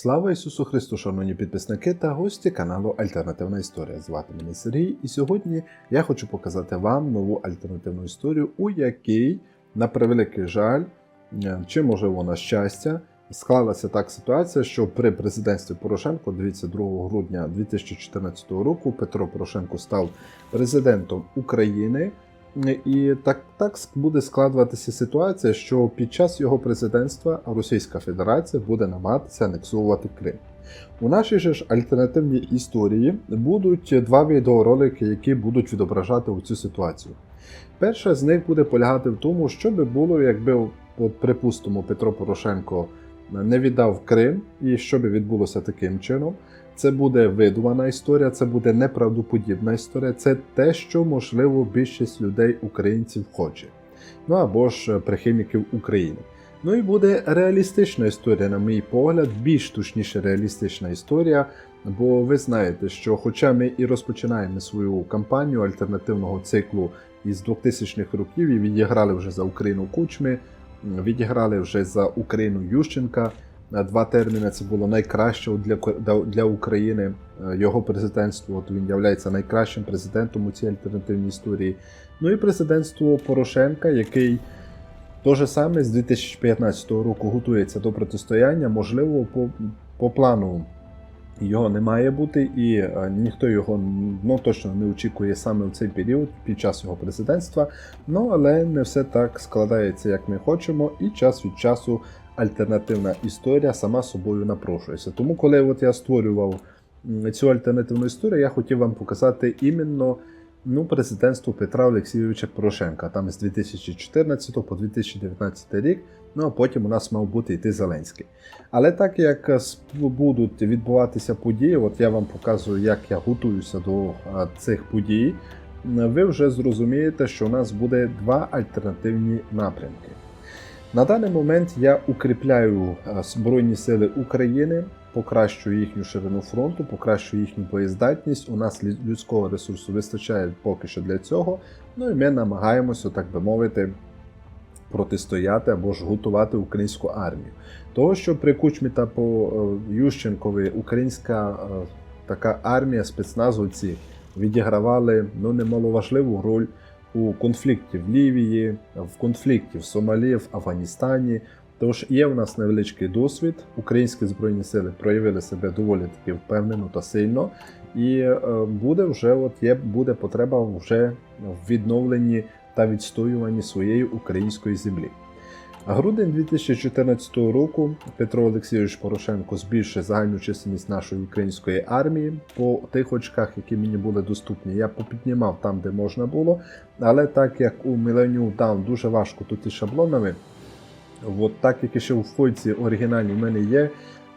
Слава Ісусу Христу, шановні підписники та гості каналу Альтернативна Історія. Звати мене Сергій, і сьогодні я хочу показати вам нову альтернативну історію, у якій, на превеликий жаль, е, чи можливо на щастя, склалася так ситуація, що при президентстві Порошенко, дивіться, 2 грудня 2014 року, Петро Порошенко став президентом України. І так, так буде складуватися ситуація, що під час його президентства Російська Федерація буде намагатися анексувати Крим. У нашій же ж альтернативній історії будуть два відеоролики, які будуть відображати цю ситуацію. Перша з них буде полягати в тому, що би було, якби, от, припустимо, Петро Порошенко не віддав Крим, і що би відбулося таким чином. Це буде видумана історія, це буде неправдоподібна історія, це те, що, можливо, більшість людей, українців хоче. Ну або ж прихильників України. Ну і буде реалістична історія, на мій погляд, більш точніше реалістична історія. Бо ви знаєте, що, хоча ми і розпочинаємо свою кампанію альтернативного циклу із 2000-х років і відіграли вже за Україну Кучми, відіграли вже за Україну Ющенка. Два терміни це було найкраще для для України. Його президентство от він є найкращим президентом у цій альтернативній історії. Ну і президентство Порошенка, який то саме з 2015 року готується до протистояння. Можливо, по, по плану його не має бути, і ніхто його ну, точно не очікує саме в цей період під час його президентства. Ну але не все так складається, як ми хочемо, і час від часу альтернативна історія сама собою напрошується. Тому, коли от я створював цю альтернативну історію, я хотів вам показати іменно ну, президентство Петра Олексійовича Порошенка, там з 2014 по 2019 рік. Ну а потім у нас мав бути йти Зеленський. Але так як будуть відбуватися події, от я вам показую, як я готуюся до цих подій, ви вже зрозумієте, що у нас буде два альтернативні напрямки. На даний момент я укріпляю е, Збройні Сили України, покращую їхню ширину фронту, покращую їхню боєздатність. У нас людського ресурсу вистачає поки що для цього. Ну і ми намагаємося, так би мовити, протистояти або ж готувати українську армію. Того, що при Кучмі та по е, Ющенкові українська е, така армія, спецназовці відігравали ну, немаловажливу роль у конфлікті в Лівії, в конфлікті в Сомалі, в Афганістані. Тож є в нас невеличкий досвід. Українські збройні сили проявили себе доволі таки впевнено та сильно, і е, буде вже от є буде потреба вже в відновленні та відстоюванні своєї української землі. Грудень 2014 року Петро Олексійович Порошенко збільшує загальну чисельність нашої української армії по тих очках, які мені були доступні. Я попіднімав там, де можна було. Але так як у Millennium Down дуже важко тут із шаблонами, от так як і ще у фойці оригінальній в мене є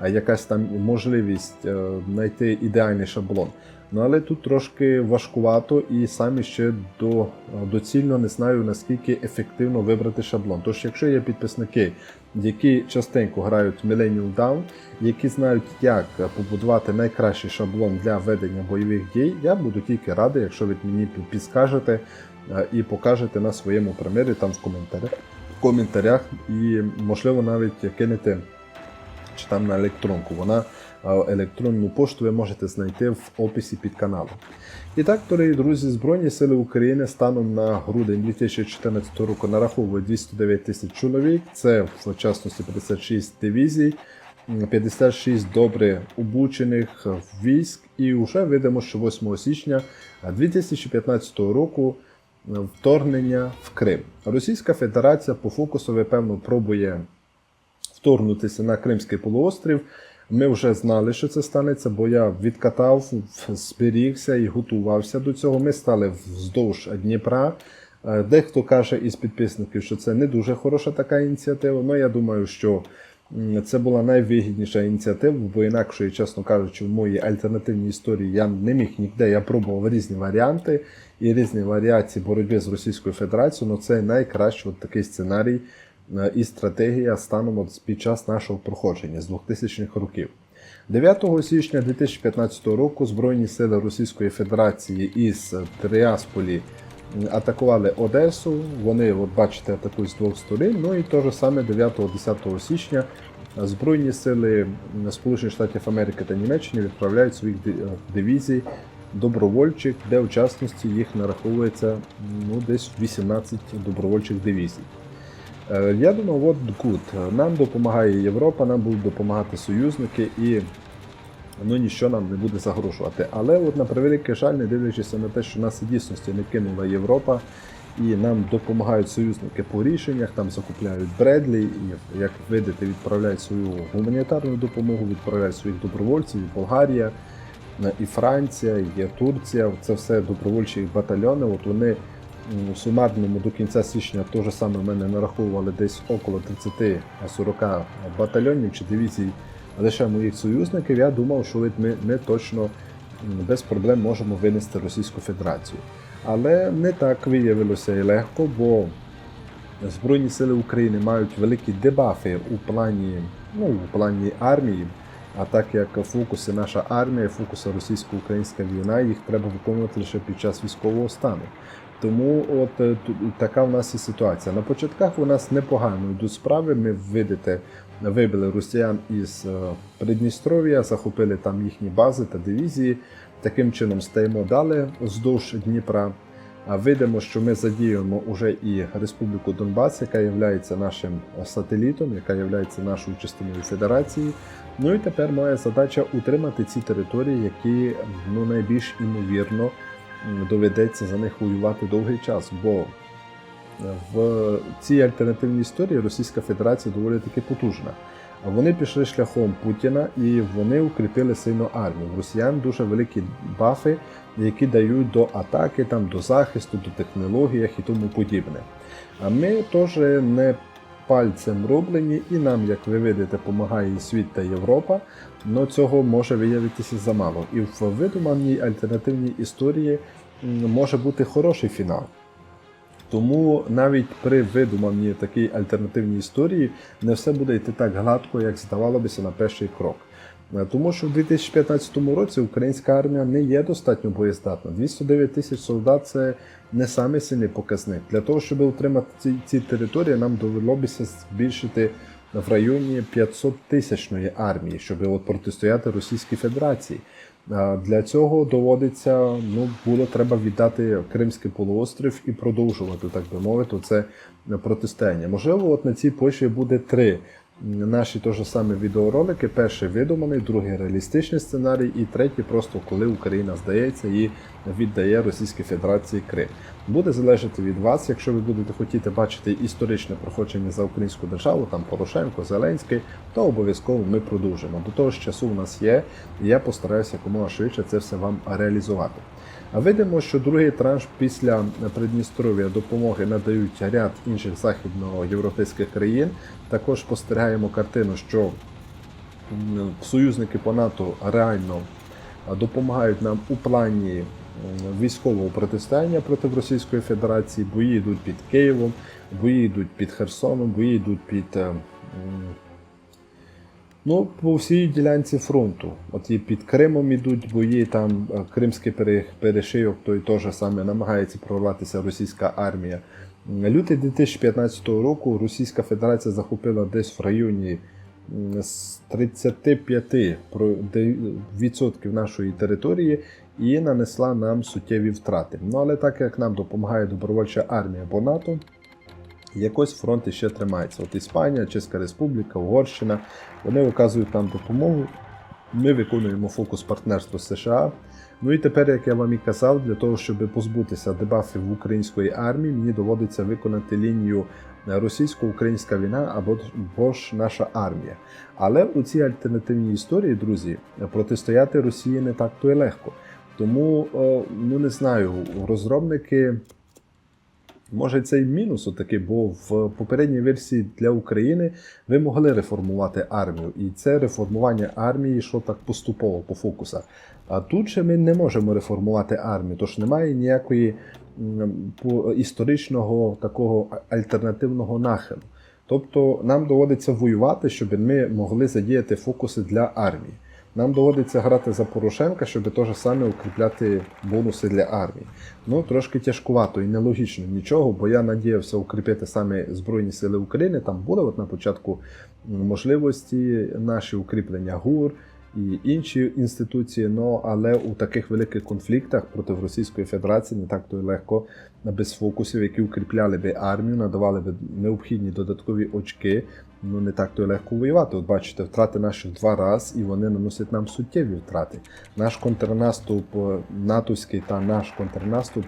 якась там можливість е, знайти ідеальний шаблон. Ну, але тут трошки важкувато і самі ще до, доцільно не знаю, наскільки ефективно вибрати шаблон. Тож, якщо є підписники, які частенько грають Millennium Down, які знають, як побудувати найкращий шаблон для ведення бойових дій, я буду тільки радий, якщо ви мені підскажете і покажете на своєму примірі там в коментарях, в коментарях і, можливо, навіть кинете чи там на електронку. Вона електронну пошту ви можете знайти в описі під каналом. І так, дорогі друзі, Збройні Сили України станом на грудень 2014 року нараховують 209 тисяч чоловік, це в частності 56 дивізій, 56 добре обучених військ. І вже видимо, що 8 січня 2015 року. Вторгнення в Крим. Російська Федерація по фокусу, певно, пробує вторгнутися на Кримський полуострів. Ми вже знали, що це станеться, бо я відкатав, зберігся і готувався до цього. Ми стали вздовж Дніпра. Е, дехто каже із підписників, що це не дуже хороша така ініціатива. але я думаю, що це була найвигідніша ініціатива, бо інакше, чесно кажучи, в моїй альтернативній історії я не міг ніде. Я пробував різні варіанти і різні варіації боротьби з Російською Федерацією. але це найкращий от такий сценарій. Е, і стратегія станом от під час нашого проходження з 2000-х років. 9 січня 2015 року Збройні сили Російської Федерації із Тріасполі атакували Одесу. Вони, от бачите, атакують з двох сторін. Ну і те ж саме 9-10 січня Збройні сили Сполучених Штатів Америки та Німеччини відправляють своїх е, дивізій добровольчих, де в частності їх нараховується ну, десь 18 добровольчих дивізій. Е, Я думаю, от good. Нам допомагає Європа, нам будуть допомагати союзники і ну, ніщо нам не буде загрожувати. Але от на превеликий жаль, не дивлячись на те, що нас і дійсності не кинула Європа, і нам допомагають союзники по рішеннях, там закупляють Бредлі, і як видите, відправляють свою гуманітарну допомогу, відправляють своїх добровольців, і Болгарія, і Франція, і Турція. Це все добровольчі батальйони. От вони у сумарному до кінця січня то же саме в мене нараховували десь около 30-40 батальйонів чи дивізій лише моїх союзників. Я думав, що ми, ми точно без проблем можемо винести Російську Федерацію. Але не так виявилося і легко, бо Збройні сили України мають великі дебафи у плані, ну, у плані армії. А так як фокуси наша армія, фокуси російсько-українська війна, їх треба виконувати лише під час військового стану. Тому от е, така в нас і ситуація. На початках у нас непогано йдуть справи. Ми видите, вибили росіян із е, Придністров'я, захопили там їхні бази та дивізії. Таким чином стаємо далі вздовж Дніпра. А видимо, що ми задіюємо уже і Республіку Донбас, яка є нашим сателітом, яка є нашою частиною федерації. Ну і тепер моя задача утримати ці території, які ну, найбільш імовірно доведеться за них воювати довгий час. Бо е, в цій альтернативній історії Російська Федерація доволі таки потужна. Вони пішли шляхом Путіна і вони укріпили сильно армію. В росіян дуже великі бафи, які дають до атаки, там, до захисту, до технологіях і тому подібне. А ми теж не пальцем роблені, і нам, як ви видите, допомагає і світ та Європа, але цього може виявитися замало. І в видуманій альтернативній історії може бути хороший фінал. Тому навіть при видуманні такій альтернативній історії не все буде йти так гладко, як здавалося на перший крок. Е, Тому що в 2015 році українська армія не є достатньо боєздатна. 209 тисяч солдат це не самий сильний показник. Для того, щоб утримати ці, ці території, нам довелося збільшити в районі 500 тисячної армії, щоб от протистояти Російській Федерації. Для цього доводиться, ну було треба віддати Кримський полуострів і продовжувати, так би мовити, це протистояння. Можливо, от на цій почві буде три наші теж самі відеоролики. Перший видуманий, другий реалістичний сценарій, і третій просто коли Україна здається і віддає Російській Федерації Крим. Буде залежати від вас, якщо ви будете хотіти бачити історичне проходження за українську державу, там Порошенко, Зеленський, то обов'язково ми продовжимо. До того ж часу у нас є, і я постараюся якомога швидше це все вам реалізувати. Видимо, що другий транш після Придністров'я допомоги надають ряд інших західноєвропейських країн. Також спостерігаємо картину, що союзники по НАТО реально допомагають нам у плані військового протистояння проти Російської Федерації. Бої йдуть під Києвом, бої йдуть під Херсоном, бої йдуть під. Ну, по всій ділянці фронту. От і під Кримом ідуть бої, там е, Кримський пере- перешийок, той теж саме намагається прорватися російська армія. Лютий 2015 року Російська Федерація захопила десь в районі з 35 про- відсотків нашої території і нанесла нам суттєві втрати. Ну але так як нам допомагає добровольча армія або НАТО, якось фронт ще тримається. От Іспанія, Чеська Республіка, Угорщина, вони оказують нам допомогу. Ми виконуємо фокус партнерства з США. Ну і тепер, як я вам і казав, для того, щоб позбутися дебафів української армії, мені доводиться виконати лінію е, російсько-українська війна або, ж наша армія. Але у цій альтернативній історії, друзі, протистояти Росії не так то і легко. Тому, ну не знаю, розробники Може, це і мінус отакий, бо в попередній версії для України ви могли реформувати армію, і це реформування армії йшло так поступово по фокусах. А тут же ми не можемо реформувати армію, тож немає ніякої історичного такого альтернативного нахилу. Тобто нам доводиться воювати, щоб ми могли задіяти фокуси для армії. Нам доводиться грати за Порошенка, щоб теж саме укріпляти бонуси для армії. Ну, трошки тяжкувато і нелогічно нічого, бо я надіявся укріпити саме Збройні Сили України. Там були от на початку можливості наші укріплення ГУР і інші інституції. Ну але у таких великих конфліктах проти Російської Федерації не так то й легко без фокусів, які укріпляли би армію, надавали би необхідні додаткові очки. Ну не так то легко воювати. От бачите, втрати наші в два рази, і вони наносять нам суттєві втрати. Наш контрнаступ е, натовський та наш контрнаступ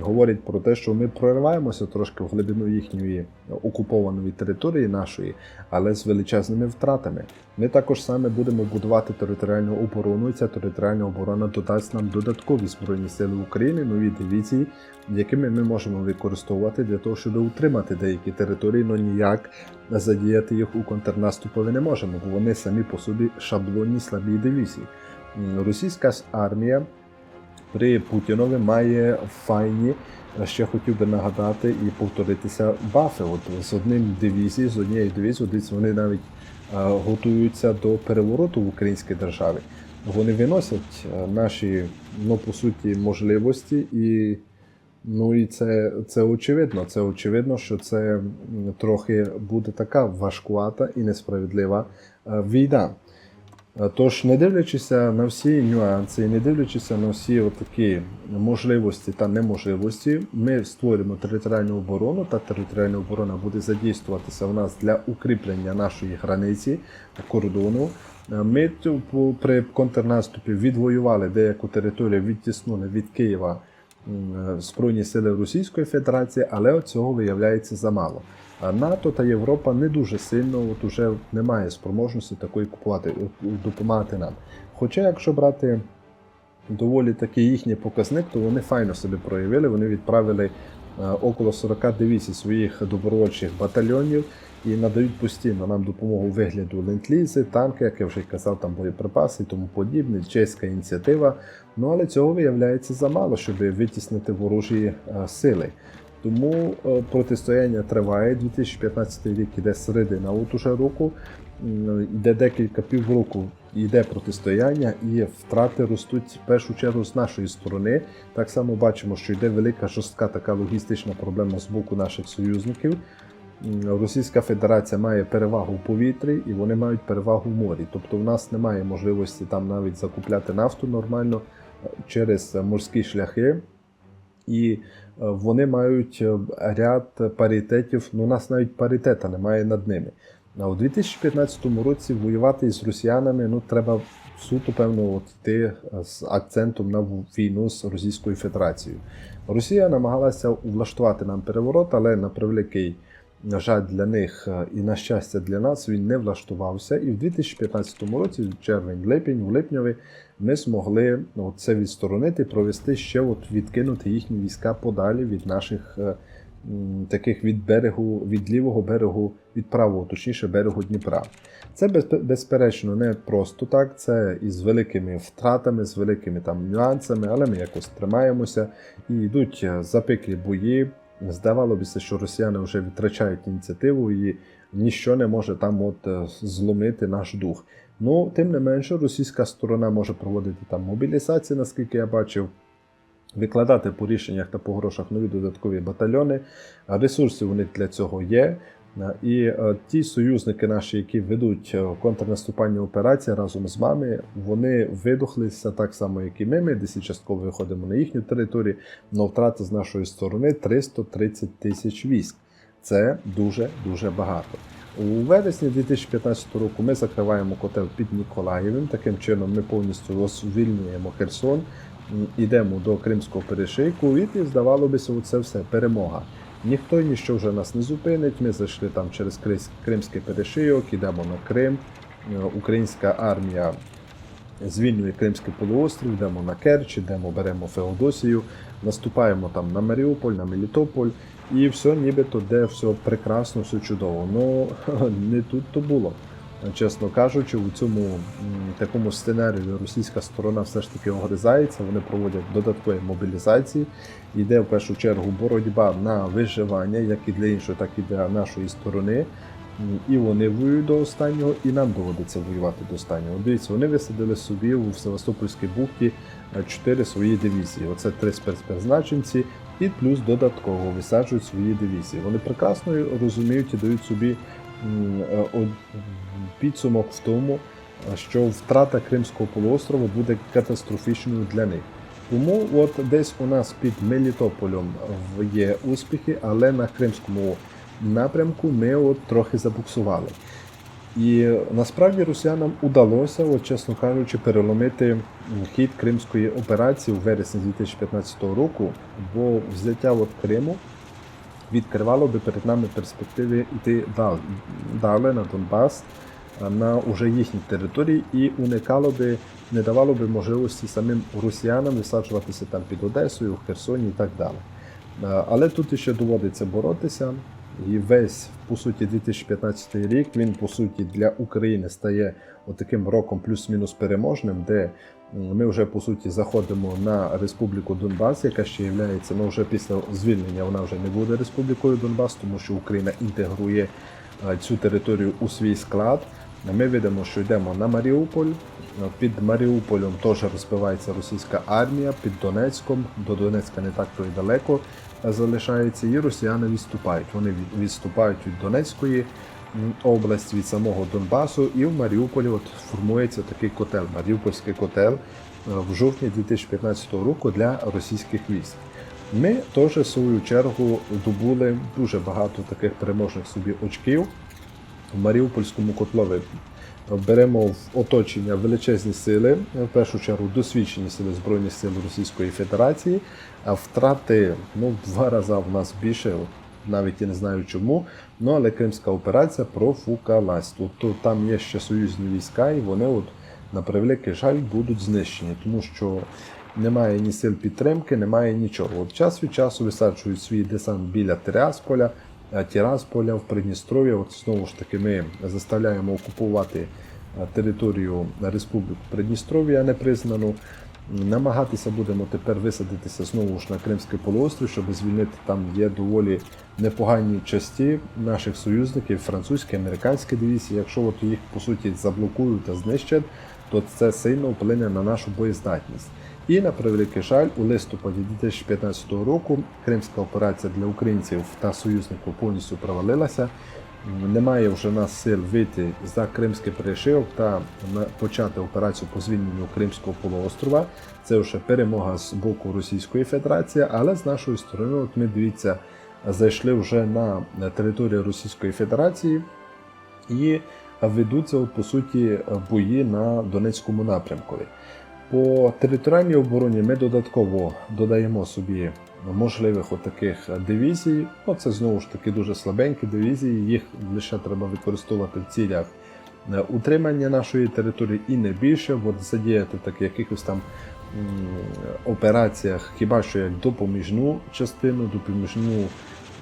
говорять про те, що ми прориваємося трошки в глибину їхньої окупованої території нашої, але з величезними втратами. Ми також саме будемо будувати територіальну оборону, і ця територіальна оборона додасть нам додаткові збройні сили України, нові дивізії, якими ми можемо використовувати для того, щоб утримати деякі території, але ніяк задіяти їх у контрнаступові не можемо, бо вони самі по собі шаблонні слабі дивізії. Російська армія при Путінові має файні, ще хотів би нагадати і повторитися бафи. От з одним дивізії, з однієї дивізії, десь вони навіть готуються до перевороту в українській державі. Вони виносять наші, ну по суті, можливості, і ну і це, це очевидно. Це очевидно, що це трохи буде така важкувата і несправедлива війна. Тож, не дивлячися на всі нюанси, і не дивлячися на всі такі можливості та неможливості, ми створюємо територіальну оборону, та територіальна оборона буде задійствуватися у нас для укріплення нашої границі кордону. Е, Ми при контрнаступі відвоювали деяку територію, відтіснули від Києва е, Збройні сили Російської Федерації, але цього виявляється замало. А НАТО та Європа не дуже сильно, от уже немає спроможності такої купувати, е, допомагати нам. Хоча, якщо брати доволі такий їхній показник, то вони файно себе проявили. Вони відправили е, около 40 дивізій своїх добровольчих батальйонів і надають постійно нам допомогу вигляду ленд-лізи, танки, як я вже казав, там боєприпаси і тому подібне, чеська ініціатива. Ну але цього виявляється замало, щоб витіснити ворожі е, сили. Тому е, протистояння триває. 2015 рік іде середина от уже року, йде декілька півроку, йде протистояння, і втрати ростуть в першу чергу з нашої сторони. Так само бачимо, що йде велика жорстка така логістична проблема з боку наших союзників. Російська Федерація має перевагу в повітрі і вони мають перевагу в морі. Тобто в нас немає можливості там навіть закупляти нафту нормально е, через е, морські шляхи. І вони мають е, ряд паритетів. Ну, у нас навіть паритета немає над ними. А у 2015 році воювати із росіянами ну, треба суто, певно, от йти е, з акцентом на війну з Російською Федерацією. Росія намагалася влаштувати нам переворот, але на превеликий жаль, для них е, і на щастя для нас він не влаштувався. І в 2015 році, в червень-липень, в липньові, ми змогли ну, це відсторонити, провести ще от відкинути їхні війська подалі від наших е, таких від берегу, від лівого берегу, від правого, точніше берегу Дніпра. Це безперечно не просто так, це із великими втратами, з великими там нюансами, але ми якось тримаємося і йдуть е, запеклі бої. Здавало бися, що росіяни вже втрачають ініціативу і ніщо не може там от е, зломити наш дух. Ну, тим не менше, російська сторона може проводити там мобілізації, наскільки я бачив, викладати по рішеннях та по грошах нові додаткові батальйони. А Ресурсів у них для цього є. І е, ті союзники наші, які ведуть е, контрнаступальні операції разом з вами, вони видохлися так само, як і ми. Ми десь частково виходимо на їхню територію, але втрати з нашої сторони 330 тисяч військ. Це дуже дуже багато. У вересні 2015 року ми закриваємо котел під Ніколаєвим. Таким чином ми повністю звільнюємо Херсон, йдемо до Кримського перешийку, і здавало бися, це все перемога. Ніхто і ніщо вже нас не зупинить. Ми зайшли там через Кримський перешийок, йдемо на Крим. Е, Українська армія звільнює Кримський полуострів, йдемо на Керч, йдемо, беремо Феодосію, наступаємо там на Маріуполь, на Мелітополь, і все нібито де все прекрасно, все чудово. Ну не тут то було. Чесно кажучи, у цьому такому сценарію російська сторона все ж таки огризається, вони проводять додаткові мобілізації. Йде в першу чергу боротьба на виживання, як і для іншої, так і для нашої сторони. І вони воюють до останнього, і нам доводиться воювати до останнього. Дивіться, вони висадили собі у Севастопольській бухті е, чотири свої дивізії. Оце три спецпризначенці, і плюс додатково висаджують свої дивізії. Вони прекрасно розуміють і дають собі е, підсумок в тому, що втрата Кримського полуострова буде катастрофічною для них. Тому от десь у нас під Мелітополем є успіхи, але на Кримському напрямку ми от трохи забуксували. І насправді росіянам удалося, от, чесно кажучи, переломити хід кримської операції у вересні 2015 року, бо взяття от Криму відкривало би перед нами перспективи йти далі, далі на Донбас, на уже їхній території і уникало би, не давало би можливості самим росіянам висаджуватися там під Одесою, в Херсоні і так далі. Але тут ще доводиться боротися. І весь, по суті, 2015 рік він, по суті, для України стає отаким роком плюс-мінус переможним, де ми вже по суті заходимо на Республіку Донбас, яка ще є, ну вже після звільнення вона вже не буде Республікою Донбас, тому що Україна інтегрує е, цю територію у свій склад. Ми видимо, що йдемо на Маріуполь. Під Маріуполем теж розбивається російська армія, під Донецьком. До Донецька не так то і далеко е, залишається, і росіяни відступають. Вони відступають від Донецької області, від самого Донбасу, і в Маріуполі от формується такий котел, Маріупольський котел е, в жовтні 2015 року для російських військ. Ми теж в свою чергу добули дуже багато таких переможних собі очків в Маріупольському котлові. Беремо в оточення величезні сили, в першу чергу досвідчені сили Збройних сил Російської Федерації, а втрати ну, два рази в нас більше, навіть я не знаю чому. Ну але Кримська операція профукалась. Тобто там є ще союзні війська, і вони, от, на превеликий жаль, будуть знищені, тому що немає ні сил підтримки, немає нічого. От час від часу висаджують свій десант біля Тирасполя, а Тірасполя в Придністров'я. От знову ж таки ми заставляємо окупувати е, територію Республіку Придністров'я непризнану. Намагатися будемо тепер висадитися знову ж на Кримський полуострів, щоб звільнити там є доволі непогані часті наших союзників, французькі, американські дивізії. Якщо от їх по суті заблокують та знищать, то це сильно вплине на нашу боєздатність. І на превеликий жаль, у листопаді 2015 року кримська операція для українців та союзників повністю провалилася. Немає вже нас сил вийти за Кримський перешив та почати операцію по звільненню Кримського полуострова. Це вже перемога з боку Російської Федерації, але з нашої сторони, от ми дивіться, зайшли вже на територію Російської Федерації і ведуться от, по суті бої на Донецькому напрямку. По територіальній обороні ми додатково додаємо собі можливих от таких дивізій. Ну, це знову ж таки дуже слабенькі дивізії, їх лише треба використовувати в цілях е, утримання нашої території і не більше, от задіяти так якихось там операціях, хіба що як допоміжну частину, допоміжну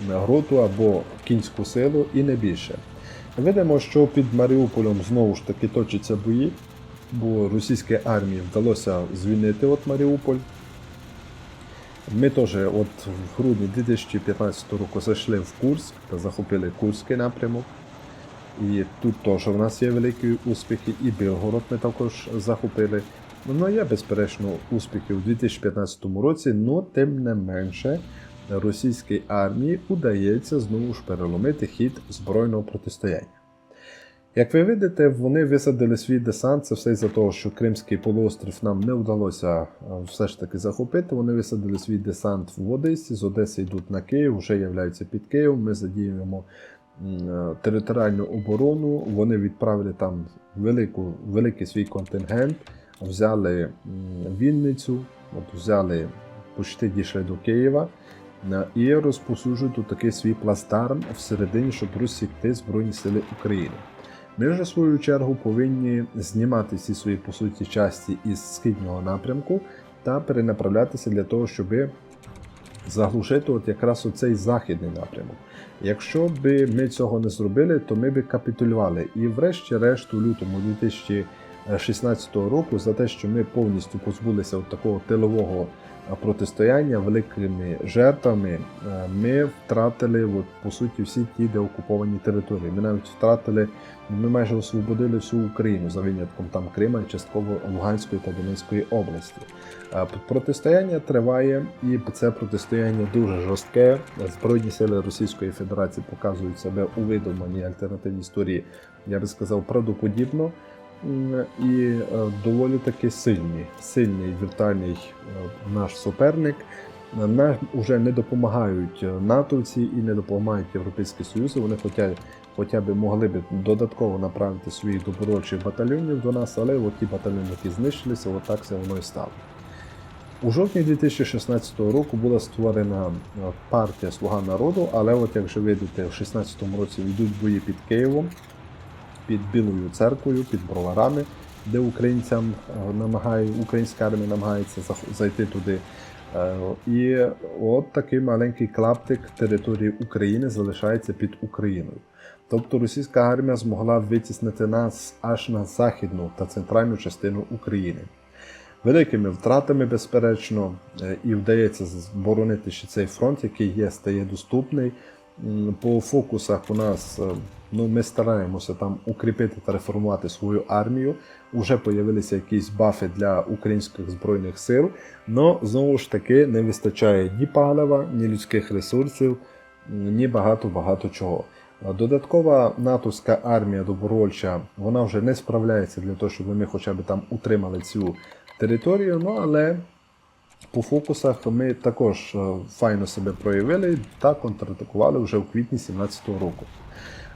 гроту або кінську силу і не більше. Видимо, що під Маріуполем знову ж таки точаться бої, бо російській армії вдалося звільнити от Маріуполь. Ми теж от в грудні 2015 року зайшли в Курськ та захопили Курський напрямок. І тут теж в нас є великі успіхи, і Білгород ми також захопили. Ну, є, безперечно, успіхи у 2015 році, але тим не менше російській армії удається знову ж переломити хід збройного протистояння. Як ви видите, вони висадили свій десант. Це все із-за того, що Кримський полуострів нам не вдалося е, все ж таки захопити. Вони висадили свій десант в Одесі. З Одеси йдуть на Київ, вже являються під Києвом. Ми задіюємо е, територіальну оборону. Вони відправили там велику, великий свій контингент, взяли Вінницю, от взяли почти дійшли до Києва. е, І розпосуджують такий свій плацдарм всередині, щоб розсікти Збройні Сили України. Ми вже в свою чергу повинні знімати всі свої по суті часті із східного напрямку та перенаправлятися для того, щоб заглушити от якраз оцей західний напрямок. Якщо б ми цього не зробили, то ми б капітулювали. І врешті-решт, у лютому 16-го року за те, що ми повністю позбулися от такого тилового е, протистояння великими жертвами. Е, Ми втратили от, по суті всі ті деокуповані території. Ми навіть втратили, ми майже освободили всю Україну за винятком там Крима і частково Луганської та Донецької області. Е, Протистояння триває, і це протистояння дуже жорстке. Збройні сили Російської Федерації показують себе у видуманій альтернативній історії, я би сказав, правдоподібно. М, І е, доволі таки сильний, сильний віртуальний е, наш суперник. Е, Нам вже не допомагають е, натовці і не допомагають Європейські Союзи. Вони хоча, хоча б могли б додатково направити своїх добровольчих батальйонів до нас, але от ті батальйони, які знищилися, от так це воно і стало. У жовтні 2016 року була створена е, партія Слуга народу, але от як вже видите, в 2016 році йдуть бої під Києвом, під Білою церквою, під броварами, де українцям е, намагає, українська армія намагається зайти туди. Е, І от такий маленький клаптик території України залишається під Україною. Тобто російська армія змогла витіснити нас аж на західну та центральну частину України. Великими втратами, безперечно, е, і вдається зборонити ще цей фронт, який є, стає доступний. По фокусах у нас е, ну, ми стараємося там укріпити та реформувати свою армію. Уже появилися якісь бафи для українських збройних сил, але знову ж таки не вистачає ні палива, ні людських ресурсів, ні багато-багато чого. Додаткова натовська армія добровольча вона вже не справляється для того, щоб ми хоча б там утримали цю територію. Ну але по фокусах ми також е, файно себе проявили та контратакували вже в квітні 2017 року.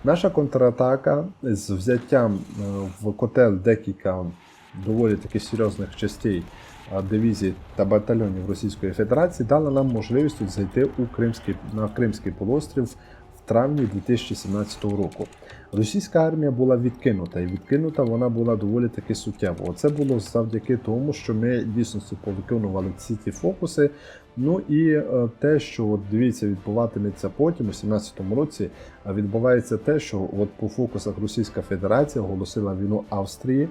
Наша контратака з взяттям е, в котел декілька доволі таки серйозних частей дивізії дивізій та батальйонів Російської Федерації дала нам можливість зайти у Кримський, на Кримський полуострів травні 2017 року. Російська армія була відкинута, і відкинута вона була доволі таки суттєво. Це було завдяки тому, що ми дійсно повиконували ці ті фокуси. Ну і е, те, що от дивіться, відбуватиметься потім, у 2017 році, відбувається те, що от по фокусах Російська Федерація оголосила війну Австрії.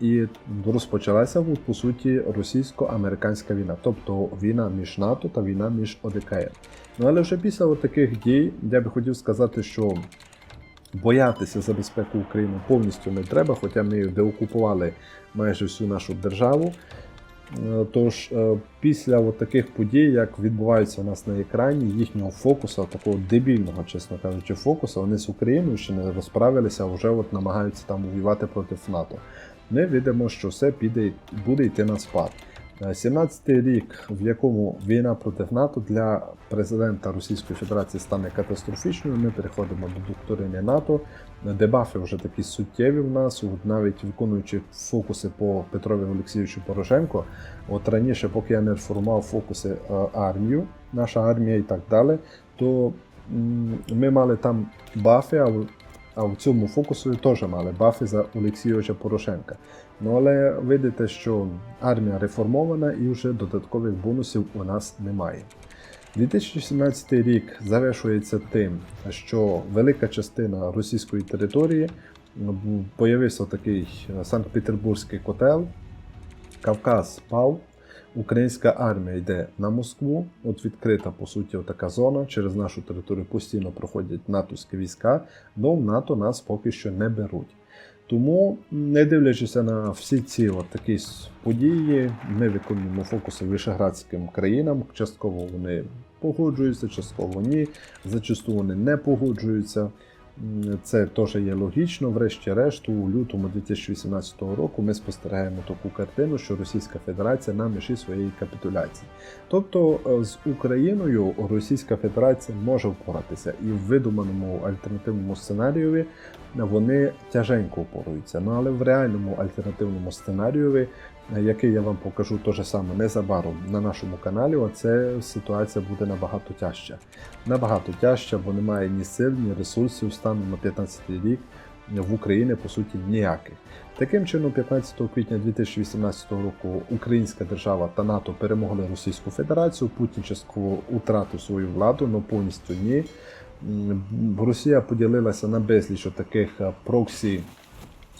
І розпочалася по суті російсько-американська війна, тобто війна між НАТО та війна між ОДКР. Ну але вже після таких дій я би хотів сказати, що боятися за безпеку України повністю не треба, хоча ми деокупували майже всю нашу державу. Е, Тож е, після таких подій, як відбуваються у нас на екрані, їхнього фокусу, такого дебільного, чесно кажучи, фокусу, вони з Україною ще не розправилися, а вже от намагаються там воювати проти НАТО. Ми видимо, що все піде буде йти на спад. 17-й рік, в якому війна проти НАТО для президента Російської Федерації стане катастрофічною. Ми переходимо до доктрини НАТО. Дебафи вже такі суттєві в нас, навіть виконуючи фокуси по Петрові Олексійовичу Порошенко. От раніше, поки я не реформував фокуси е, армію, наша армія і так далі, то ми мали там бафи, а в, цьому фокусу теж мали бафи за Олексійовича Порошенка. Ну але видите, що армія реформована і вже додаткових бонусів у нас немає. 2017 рік завершується тим, що велика частина російської території м, появився такий Санкт-Петербурзький котел, Кавказ пав, українська армія йде на Москву. От відкрита по суті така зона. Через нашу територію постійно проходять натовські війська, в НАТО нас поки що не беруть. Тому, не дивлячись на всі ці от такі події, ми виконуємо фокуси вишеградським країнам. Частково вони погоджуються, частково ні. Зачасту вони не погоджуються. Це теж є логічно. Врешті-решт, у лютому 2018 року ми спостерігаємо таку картину, що Російська Федерація на межі своєї капітуляції. Тобто е, з Україною Російська Федерація може впоратися, і в видуманому альтернативному сценарієві вони тяженько впоруються. Ну але в реальному альтернативному сценарієві, е, який я вам покажу те саме незабаром на нашому каналі, оце ситуація буде набагато тяжча. Набагато тяжча, бо немає ні сил, ні ресурсів станом на 15 рік в Україні по суті ніяких. Таким чином, 15 квітня 2018 року Українська держава та НАТО перемогли Російську Федерацію. Путін частково втратив свою владу, але повністю ні. Росія поділилася на безліч таких проксі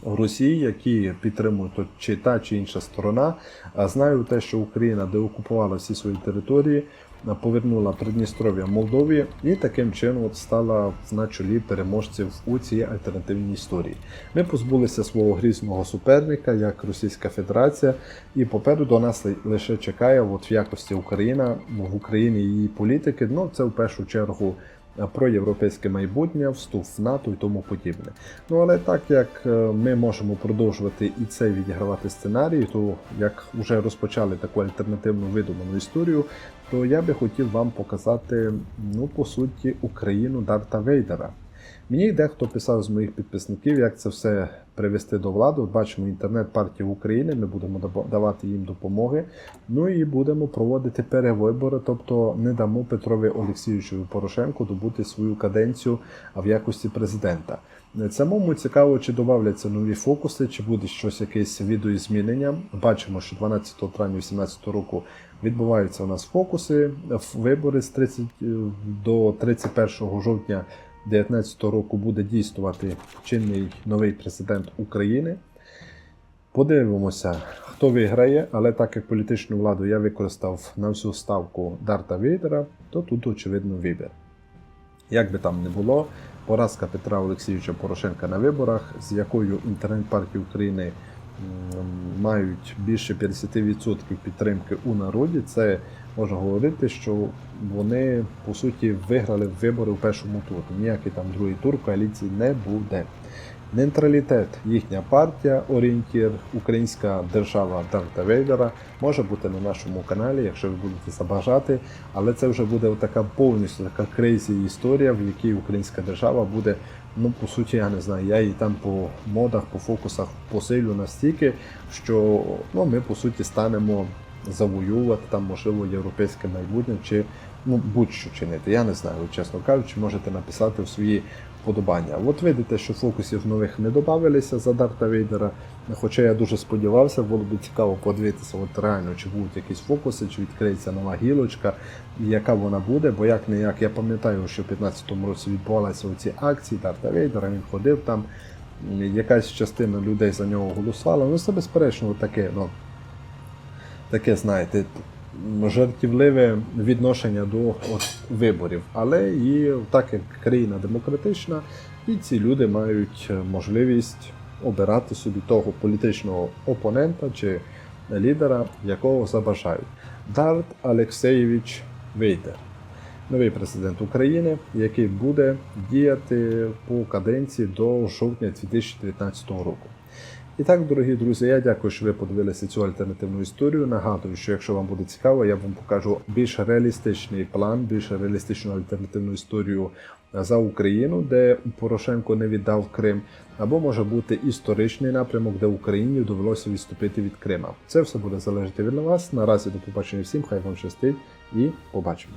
в Росії, які підтримують чи та чи інша сторона. А Знаю те, що Україна деокупувала всі свої території, повернула Придністров'я Молдові і таким чином от стала на чолі переможців у цій альтернативній історії. Ми позбулися свого грізного суперника, як Російська Федерація, і попереду нас лише чекає от в якості Україна в Україні її політики. Ну це в першу чергу про європейське майбутнє, вступ в НАТО і тому подібне. Ну але так як е, ми можемо продовжувати і це відігравати сценарій, то як вже розпочали таку альтернативну видуману історію, то я би хотів вам показати, ну по суті, Україну Дарта Вейдера. Мені дехто писав з моїх підписників, як це все привести до влади. Бачимо інтернет партії України. Ми будемо давати їм допомоги. Ну і будемо проводити перевибори, тобто не дамо Петрові Олексійовичу Порошенку добути свою каденцію в якості президента. Самому цікаво, чи додавляться нові фокуси, чи буде щось якесь відеозмінення. Бачимо, що 12 травня 2018 року відбуваються у нас фокуси. Вибори з 30 до 31 жовтня 2019 року буде дійствувати чинний новий президент України. Подивимося, хто виграє, але так як політичну владу я використав на всю ставку Дарта Вейдера, то тут очевидно вибір. Як би там не було, поразка Петра Олексійовича Порошенка на виборах, з якою інтернет-партії України мають більше 50% підтримки у народі, це можна говорити, що вони по суті виграли вибори в першому турі. Ніякий там другий тур коаліції не буде. Нейтралітет, їхня партія, орієнтір, українська держава Дарта Вейдера може бути на нашому каналі, якщо ви будете забажати. Але це вже буде така повністю така крейзі історія, в якій українська держава буде. Ну, по суті, я не знаю, я її там по модах, по фокусах посилю настільки, що ну, ми по суті станемо завоювати там, можливо, європейське майбутнє чи ну, будь-що чинити. Я не знаю, чесно кажучи, можете написати в свої вподобання. От видите, що фокусів нових не додавалися за Дарта Вейдера. Хоча я дуже сподівався, було б цікаво подивитися, от реально, чи будуть якісь фокуси, чи відкриється нова гілочка, і яка вона буде. Бо як не як я пам'ятаю, що в 2015 році відбувалися оці акції Дарта Вейдера, він ходив там. Якась частина людей за нього голосувала. Ну, це безперечно таке, ну, таке, знаєте, жартівливе відношення до от, виборів. Але і так як країна демократична, і ці люди мають можливість обирати собі того політичного опонента чи лідера, якого забажають. Дарт Алексеєвич Вейдер. Новий президент України, який буде діяти по каденції до жовтня 2019 року. І так, дорогі друзі, я дякую, що ви подивилися цю альтернативну історію. Нагадую, що якщо вам буде цікаво, я вам покажу більш реалістичний план, більш реалістичну альтернативну історію за Україну, де Порошенко не віддав Крим, або може бути історичний напрямок, де Україні довелося відступити від Крима. Це все буде залежати від вас. Наразі до побачення всім, хай вам щастить і побачимо.